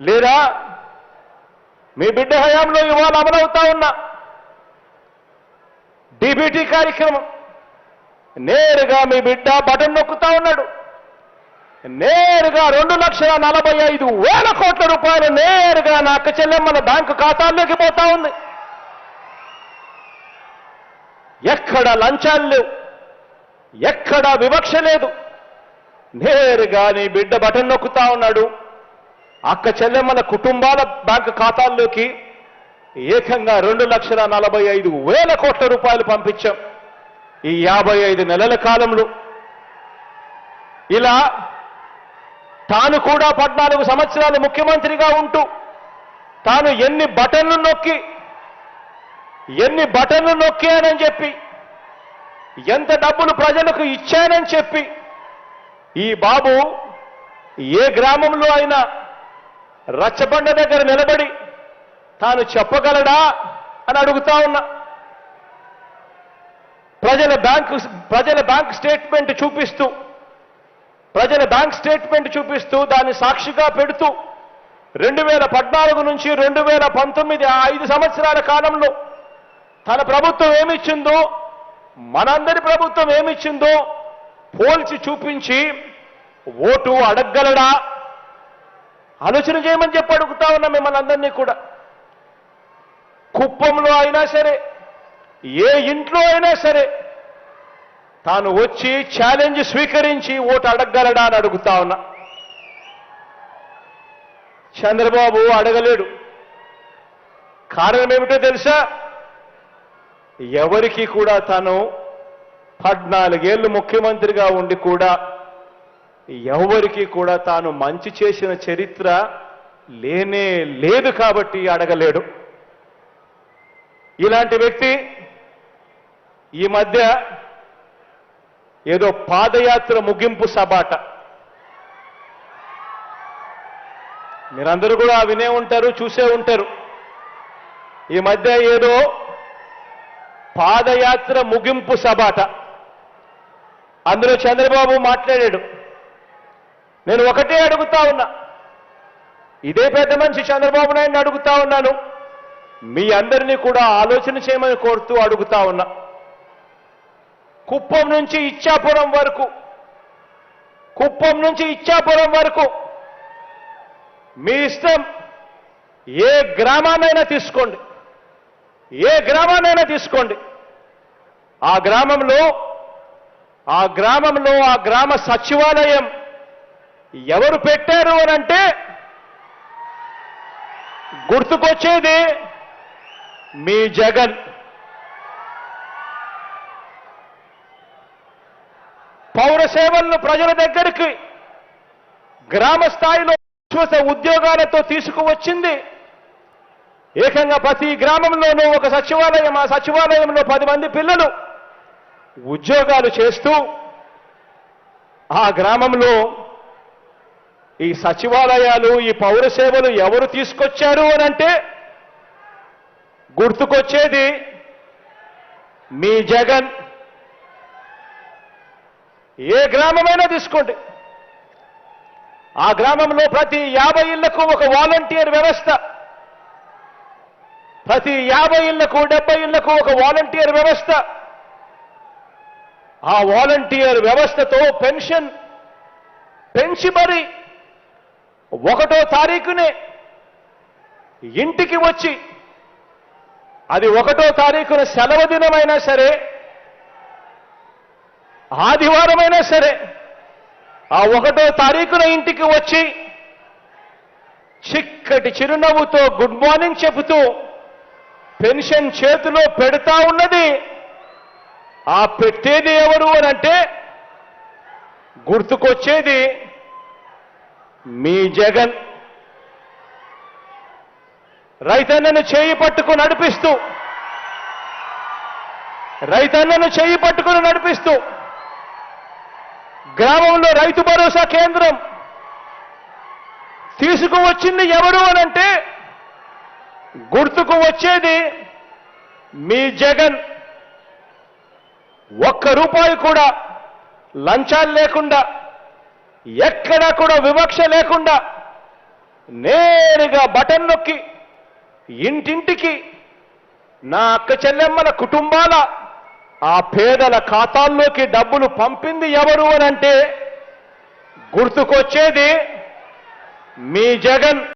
లేదా మీ బిడ్డ హయాంలో ఇవాళ అమలవుతా ఉన్న డీబీటీ కార్యక్రమం నేరుగా మీ బిడ్డ బటన్ నొక్కుతా ఉన్నాడు. నేరుగా రెండు లక్షల నలభై ఐదు వేల కోట్ల రూపాయలు నేరుగా నా అక్క చెల్లెమ్మల బ్యాంకు ఖాతాల్లోకి పోతా ఉంది. ఎక్కడ లంచాలు లేవు ఎక్కడ వివక్ష లేదు. నేరుగా నీ బిడ్డ బటన్ నొక్కుతా ఉన్నాడు. అక్క చెల్లెమ్మల కుటుంబాల బ్యాంకు ఖాతాల్లోకి ఏకంగా రెండు లక్షల నలభై ఐదు వేల కోట్ల రూపాయలు పంపించాం. ఈ యాభై ఐదు నెలల కాలంలో. ఇలా తాను కూడా పద్నాలుగు సంవత్సరాలు ముఖ్యమంత్రిగా ఉంటూ తాను ఎన్ని బటన్లు నొక్కి ఎన్ని బటన్లు నొక్కానని చెప్పి ఎంత డబ్బులు ప్రజలకు ఇచ్చానని చెప్పి ఈ బాబు ఏ గ్రామంలో అయినా రచ్చబండ దగ్గర నిలబడి తాను చెప్పగలడా అని అడుగుతా ఉన్నా. ప్రజల బ్యాంకు ప్రజల బ్యాంక్ స్టేట్మెంట్ చూపిస్తూ ప్రజల బ్యాంక్ స్టేట్మెంట్ చూపిస్తూ దాన్ని సాక్షిగా పెడుతూ రెండు వేల పద్నాలుగు నుంచి రెండు వేల పంతొమ్మిది ఐదు సంవత్సరాల కాలంలో తన ప్రభుత్వం ఏమిచ్చిందో మనందరి ప్రభుత్వం ఏమిచ్చిందో పోల్చి చూపించి ఓటు అడగలడా ఆలోచన చేయమని చెప్పి అడుగుతా ఉన్నా మిమ్మల్ని అందరినీ కూడా. కుప్పంలో అయినా సరే ఏ ఇంట్లో అయినా సరే తాను వచ్చి ఛాలెంజ్ స్వీకరించి ఓటు అడగగలడా అని అడుగుతా ఉన్నా. చంద్రబాబు అడగలేడు. కారణం ఏమిటో తెలుసా? ఎవరికి కూడా తను పద్నాలుగేళ్ళు ముఖ్యమంత్రిగా ఉండి కూడా ఎవరికి కూడా తాను మంచి చేసిన చరిత్ర లేనే లేదు కాబట్టి అడగలేడు. ఇలాంటి వ్యక్తి ఈ మధ్య ఏదో పాదయాత్ర ముగింపు సబాట. మీరందరూ కూడా వినే ఉంటారు చూసే ఉంటారు. ఈ మధ్య ఏదో పాదయాత్ర ముగింపు సబాట. అందులో చంద్రబాబు మాట్లాడాడు. నేను ఒకటే అడుగుతా ఉన్నా. ఇదే పెద్ద మనిషి చంద్రబాబు నాయుడిని అడుగుతా ఉన్నాను. మీ అందరినీ కూడా ఆలోచన చేయమని కోరుతూ అడుగుతా ఉన్నా. కుప్పం నుంచి ఇచ్చాపురం వరకు కుప్పం నుంచి ఇచ్చాపురం వరకు మీ ఇష్టం ఏ గ్రామాన్నైనా తీసుకోండి. ఏ గ్రామాన్నైనా తీసుకోండి. ఆ గ్రామంలో ఆ గ్రామంలో ఆ గ్రామ సచివాలయం ఎవరు పెట్టారు అని అంటే గుర్తుకొచ్చేది మీ జగన్. పౌర సేవలను ప్రజల దగ్గరికి గ్రామ స్థాయిలో విశ్వాస ఉద్యోగాలతో తీసుకువచ్చింది. ఏకంగా ప్రతి గ్రామంలోనూ ఒక సచివాలయం ఆ సచివాలయంలో పది మంది పిల్లలు ఉద్యోగాలు చేస్తూ ఆ గ్రామంలో ఈ సచివాలయాలు ఈ పౌర సేవలు ఎవరు తీసుకొచ్చారు అని అంటే గుర్తుకొచ్చేది మీ జగన్. ఏ గ్రామమైనా తీసుకోండి. ఆ గ్రామంలో ప్రతి యాభై ఇళ్ళకు ఒక వాలంటీర్ వ్యవస్థ. ప్రతి యాభై ఇళ్ళకు డెబ్బై ఇళ్ళకు ఒక వాలంటీర్ వ్యవస్థ. ఆ వాలంటీర్ వ్యవస్థతో పెన్షన్ పెంచి మరీ ఒకటో తారీఖునే ఇంటికి వచ్చి అది ఒకటో తారీఖున సెలవు దినమైనా సరే ఆదివారమైనా సరే ఆ ఒకటో తారీఖున ఇంటికి వచ్చి చిక్కటి చిరునవ్వుతో గుడ్ మార్నింగ్ చెబుతూ పెన్షన్ చేతిలో పెడతా ఉన్నది ఆ పెట్టేది ఎవరు అనంటే అంటే గుర్తుకొచ్చేది మీ జగన్ రైతన్నను చేయి పట్టుకుని నడిపిస్తూ రైతన్నను చేయి పట్టుకుని నడిపిస్తూ గ్రామంలో రైతు భరోసా కేంద్రం తీసుకువచ్చింది ఎవరు అనంటే గుర్తుకు వచ్చేది మీ జగన్. ఒక్క రూపాయి కూడా లంచాలు లేకుండా ఎక్కడా కూడా వివక్ష లేకుండా నేరుగా బటన్ నొక్కి ఇంటింటికి నా అక్క చెల్లెమ్మల కుటుంబాల ఆ పేదల ఖాతాల్లోకి డబ్బులు పంపింది ఎవరు అని అంటే గుర్తుకొచ్చేది మీ జగన్.